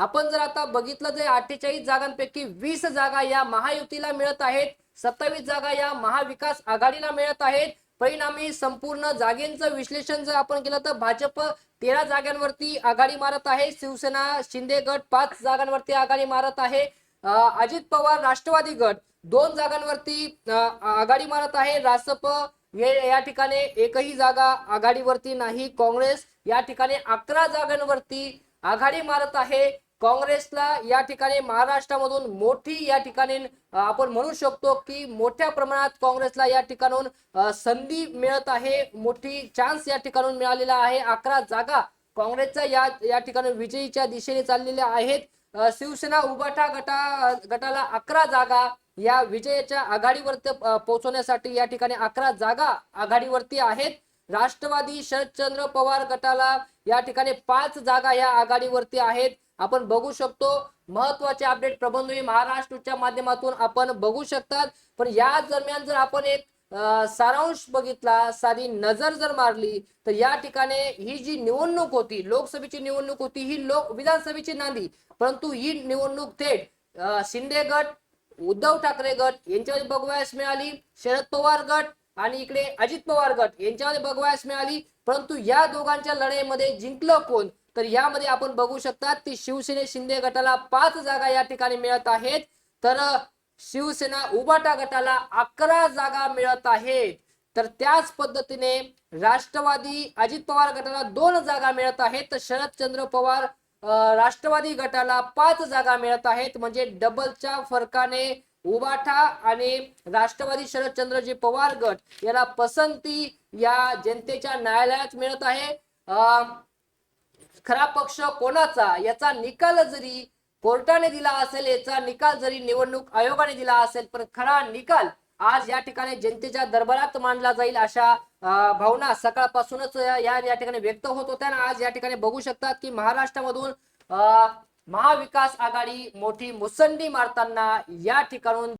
आपण जर आता बघितलं जे अठ्ठेचाळीस जागांपैकी वीस जागा या महायुतीला मिळत आहेत. सत्तावीस जागा या महाविकास आघाडीला मिळत आहेत. परिणामी संपूर्ण जागेंचं विश्लेषण जर आपण केलं तर भाजप तेरा जागांवरती आघाडी मारत आहे. शिवसेना शिंदे गट पाच जागांवरती आघाडी मारत आहे. अजित पवार राष्ट्रवादी गट दोन जागांवरती आघाडी मारत आहे. रासप हे या ठिकाणी एकही जागा आघाडीवरती नाही. काँग्रेस या ठिकाणी अकरा जागांवरती आघाडी मारत आहे. काँग्रेसला या ठिकाणी महाराष्ट्रामधून मोठी या ठिकाणी आपण म्हणू शकतो की मोठ्या प्रमाणात काँग्रेसला या ठिकाणून संधी मिळत आहे. मोठी चान्स या ठिकाणून मिळालेला आहे. अकरा जागा काँग्रेसचा या या ठिकाणी विजयीच्या दिशेने चाललेल्या आहेत. शिवसेना उबाठा गटा गटाला अकरा जागा या विजयाच्या आघाडीवरती पोहोचवण्यासाठी या ठिकाणी अकरा जागा आघाडीवरती आहेत. राष्ट्रवादी शरदचंद्र पवार गटाला या ठिकाणी पाच जागा या आघाडीवरती आहेत. आपण बघू शकतो महत्त्वाचे अपडेट प्रबंध महाराष्ट्रच्या माध्यमातून आपण बघू शकतात. पण या दरम्यान जर आपण एक सारांश बघितला सारी नजर जर मारली तर या ठिकाणी ही जी निवडणूक होती लोकसभेची निवडणूक होती ही लोक विधानसभेची नांदी. परंतु ही निवडणूक थेट शिंदे गट उद्धव ठाकरे गट यांच्यामध्ये बघवायस मिळाली शरद पवार गट आणि इकडे अजित पवार गट यांच्यामध्ये बघवायस मिळाली. परंतु या दोघांच्या लढाईमध्ये जिंकलं कोण? तर यामध्ये आपण बघू शकता की शिवसेने शिंदे गटाला पाच जागा या ठिकाणी मिळत आहेत. तर शिवसेना उबाटा गटाला अकरा जागा मिळत आहेत. तर त्याच पद्धतीने राष्ट्रवादी अजित पवार गटाला दोन जागा मिळत आहेत. तर शरदचंद्र पवार राष्ट्रवादी गटाला पाच जागा मिळत आहेत. म्हणजे डबलच्या फरकाने उबाठा आणि राष्ट्रवादी शरदचंद्रजी पवार गट याला पसंती या जनतेच्या न्यायालयात मिळत आहे. अं, खरा पक्ष कोणाचा? याचा निकाल जरी कोर्टाने दिला असेल याचा निकाल जरी निवडणूक आयोगाने दिला असेल पण खरा निकाल आज या ठिकाणी जनतेच्या दरबारात मांडला जाईल अशा भावना सकाळपासूनच या या ठिकाणी व्यक्त होत होत्या. आज या ठिकाणी बघू शकतात की महाराष्ट्रामधून अं, महाविकास आघाडी मोठी मुसंडी मारताना या ठिकाणून